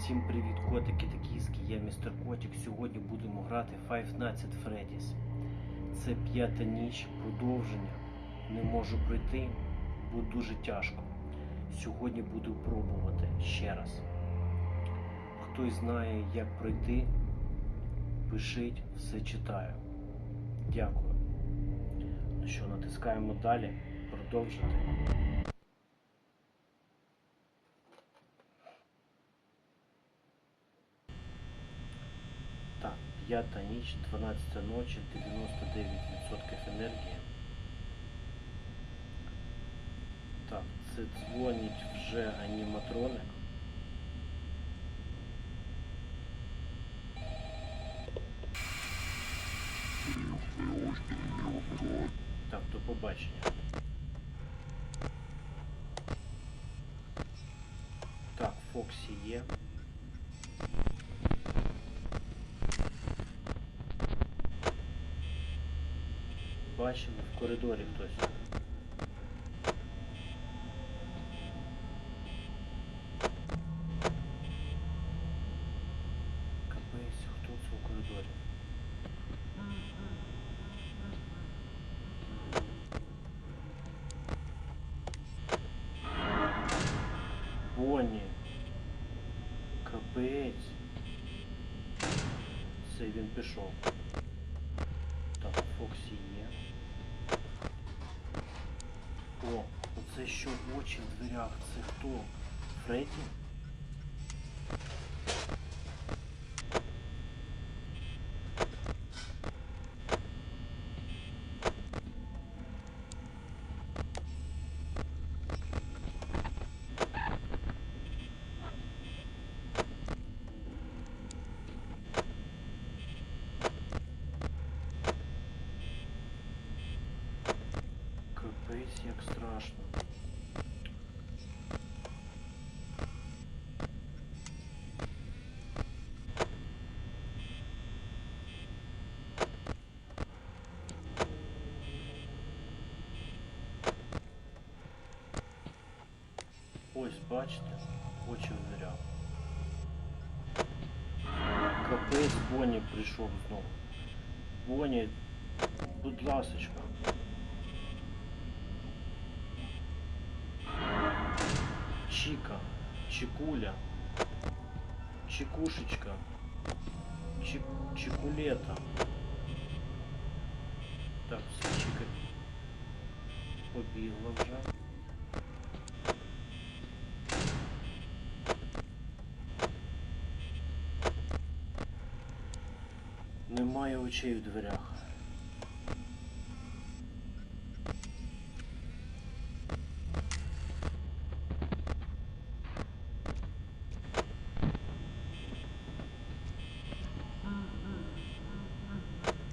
Всім привіт, котики та кіски, я містер Котик. Сьогодні будемо грати Five Nights at Freddy's. Це п'ята ніч, продовження. Не можу пройти, бо дуже тяжко. Сьогодні буду пробувати ще раз. Хтось знає, як пройти, пишіть, все читаю. Дякую. Ну що, натискаємо далі, продовжити. Так, п'ята ніч, 12 ночі, 99% енергії. Так, це дзвонить вже аніматроник. Так, до побачення. Так, Фоксі є. Бачимо в коридорі хтось. Оце що очі в дверях. Це хто? Фредді? Страшно. бачите, очі в дверях. Капець Бонні прийшов знову. Бонні, будь ласочка. Чика, Чикуля, Чикушечка, Чик, Чикулета. Так, все, Чика побігла вже. Немає очей в дверях.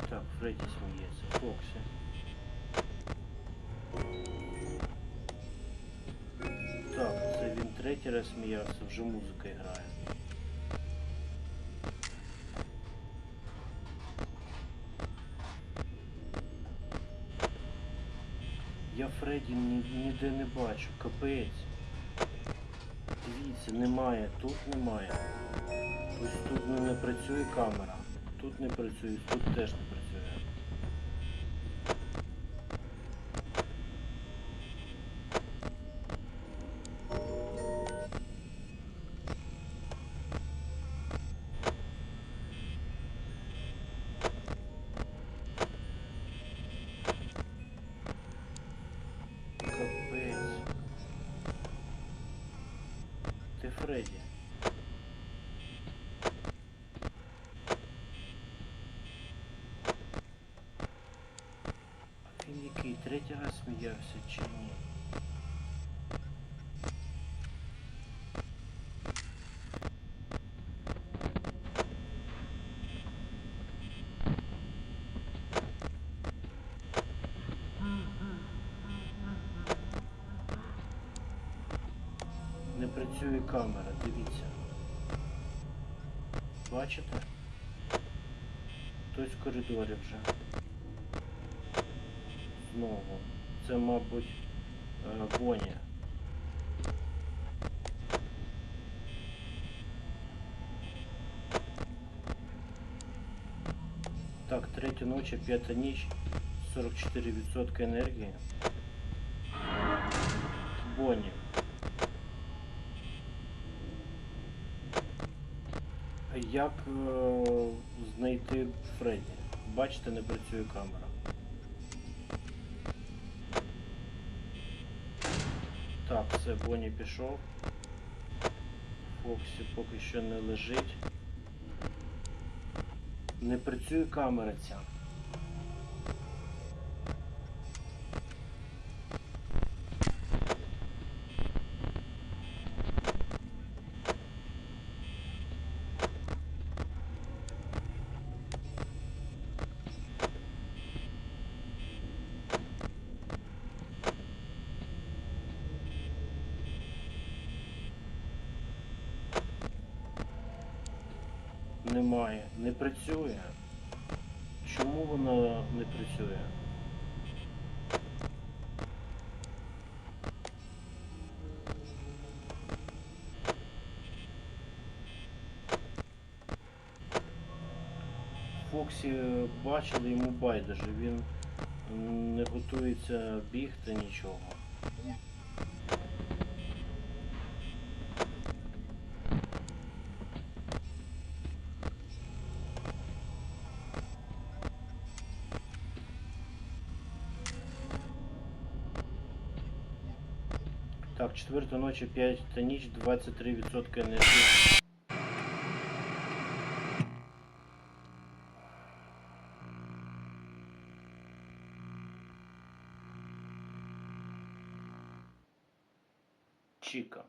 Так, Фредді сміється. Фоксі. Так, це він третій раз сміявся, вже музика грає. Фредді ні, ніде не бачу, капець. Дивіться, немає, тут немає. Ось тут не працює камера. Тут не працює, тут теж не працює. Третій раз сміявся чи ні? Не працює камера, дивіться. Бачите? Хтось в коридорі вже знову. Це, мабуть, е, Боня. Так, третя ночі, п'ята ніч, 44% енергії. Боні. Як е знайти Фредді? Бачите, не працює камера. Все, Бонні пішов. Фоксі поки що не лежить. Не працює камера ця. Немає, не працює. Чому вона не працює? Фоксі бачили, йому байдуже, він не готується бігти нічого. Так, четверта ночі, п'ята ніч, 23% енергії. Чіка.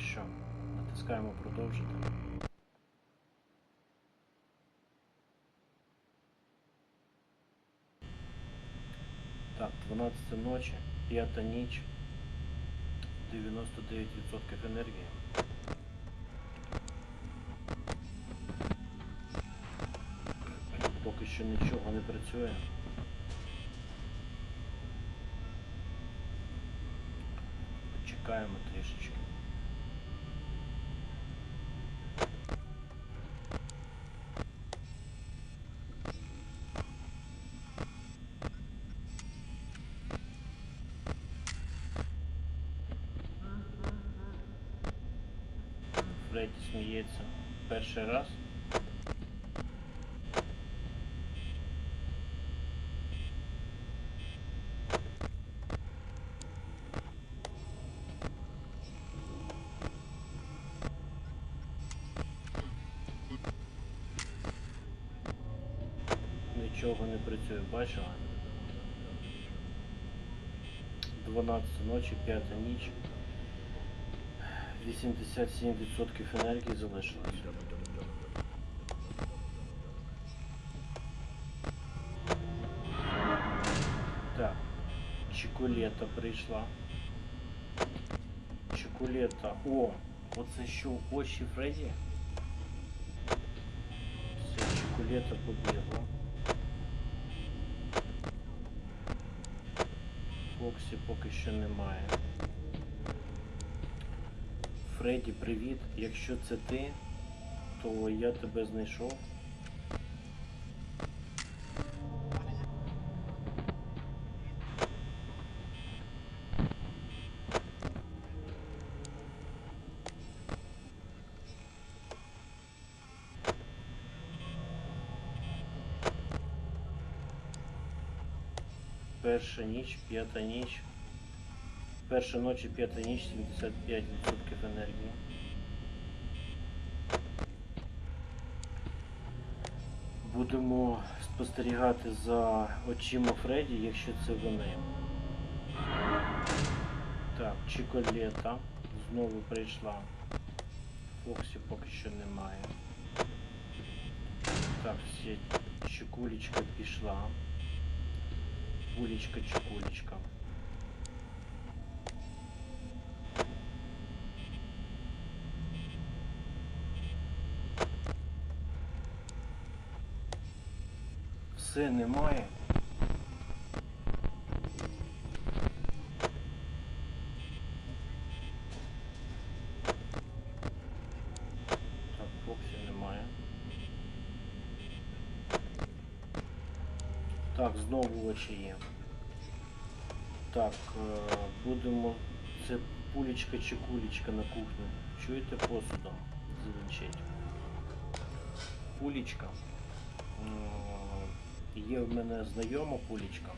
Що? Натискаємо продовжити. Так, 12 ночі, 5 ніч, 99% енергії. Поки що нічого не працює. Почекаємо трішечки. Фредді сміється перший раз. Нічого не працює, бачила? 12 ночі, 5 ніч. 87% енергії залишилось. Так, Чекулета прийшла. Чекулета. О, оце що, очі Фредді? Все, Чекулета побігла. Фоксі поки що немає. Фредді, привіт. Якщо це ти, то я тебе знайшов. Перша ніч, п'ята ніч. Перша ночі, п'ята ніч, 75% енергії. Будемо спостерігати за очима Фредді, якщо це вони. Так, Чіколета знову прийшла. Фоксі поки що немає. Так, все, Чекулечка пішла. Пулечка, чекулечка. Все немає. Так, Фоксі немає. Так, знову очі є. Так, е, будемо. Це пулечка чи кулечка на кухню. Чуєте посудом? Звучить. Пулечка. Є в мене знайома пулечка.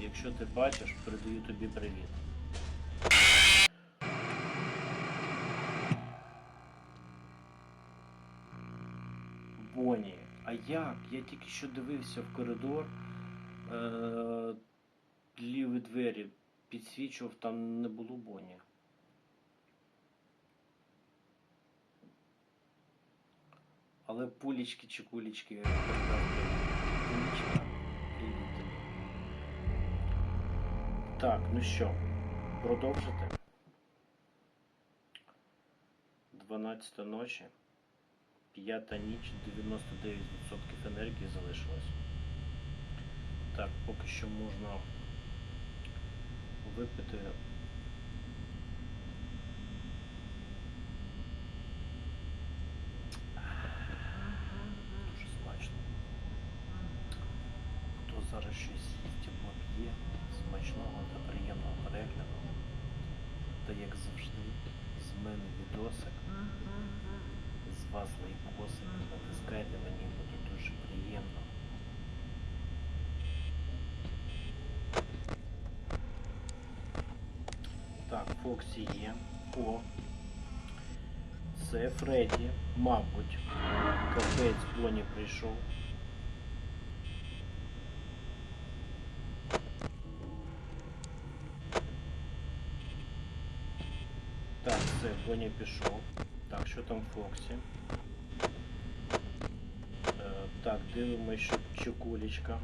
Якщо ти бачиш, передаю тобі привіт. Боні, а як? Я тільки що дивився в коридор. Е- ліві двері підсвічував, там не було Боні. Але пулечки чи кулечки Так, ну що, продовжити. 12 ночі. П'ята ніч, 99% енергії залишилось. Так, поки що можна випити. Дуже смачно. Хто зараз щось їсть або п'є, смачного та приємного перегляду. Та як завжди, з мене відосик, з вас лайкосик, натискайте мені, буде дуже приємно. Так, Фоксі є. О. Це Фредді, мабуть. Капець Боні прийшов. Так, все, Боні пішов. Так, що там Фоксі? Е, так, дивимося, щоб чи кулечка.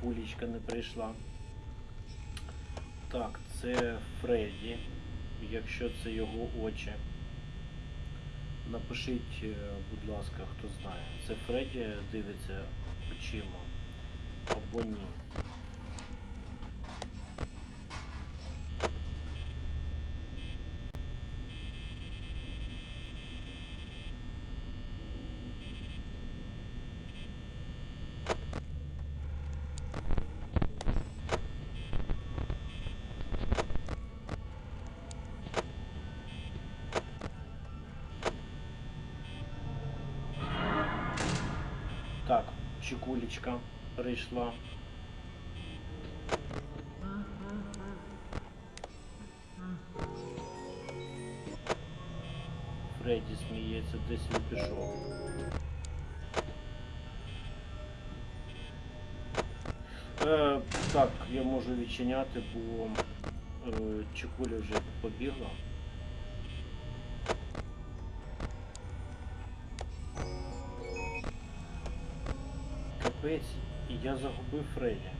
Кулечка не прийшла. Так, це Фредді, якщо це його очі. Напишіть, е, будь ласка, хто знає. Це Фредді дивиться очима або ні. Чекулечка прийшла. Фредді сміється, десь він пішов. Е, так, я можу відчиняти, бо е, чекуля вже побігла. Капець, і я загубив Фредді.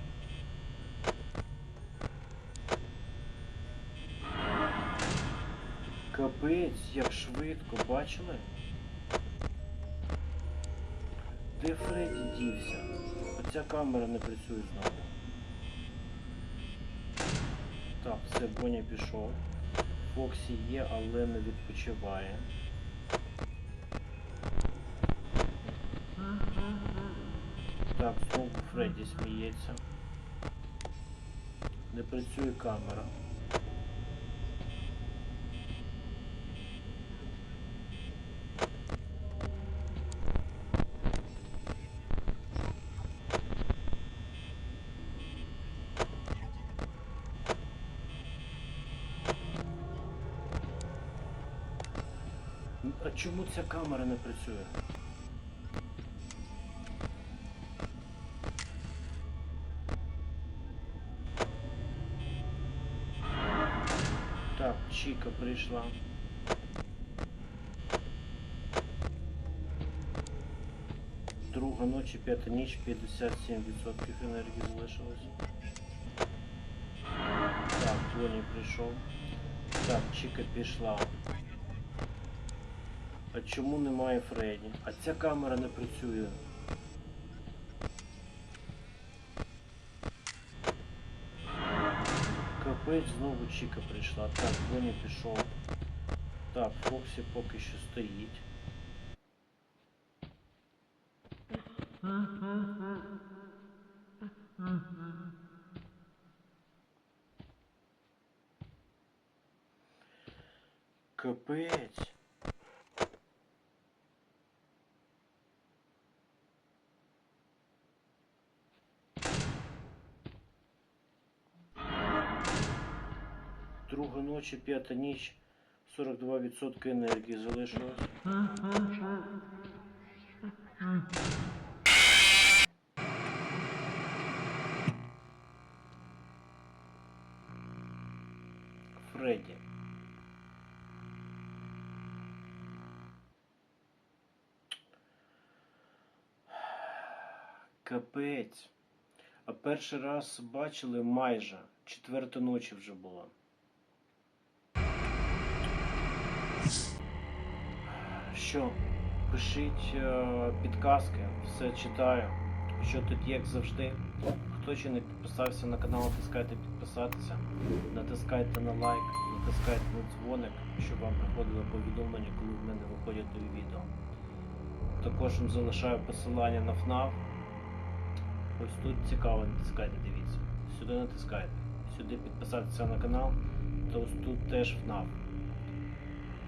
Капець, як швидко, бачили? Де Фредді дівся? Оця камера не працює знову. Так, все, Боня пішов. Фоксі є, але не відпочиває. Фредді сміється. Не працює камера. А чому ця камера не працює? Прийшла. Друга ночі, п'ята ніч, 57% енергії залишилось. Так, Тоні прийшов. Так, Чіка пішла. А чому немає Фредді? А ця камера не працює. Капець знову Чіка прийшла. Так, Боні пішов. Так, Фоксі поки що стоїть. Капець. Ночі, п'ята ніч, 42% енергії залишилось. Фредді. Капець. А перший раз бачили майже. Четверта ночі вже була. Що? Пишіть е, підказки, все читаю. Що тут як завжди. Хто ще не підписався на канал, натискайте підписатися, натискайте на лайк, натискайте на дзвоник, щоб вам приходило повідомлення, коли в мене виходять нові відео. Також вам залишаю посилання на FNAF. Ось тут цікаво, натискайте, дивіться. Сюди натискайте. Сюди підписатися на канал, то ось тут теж FNAF.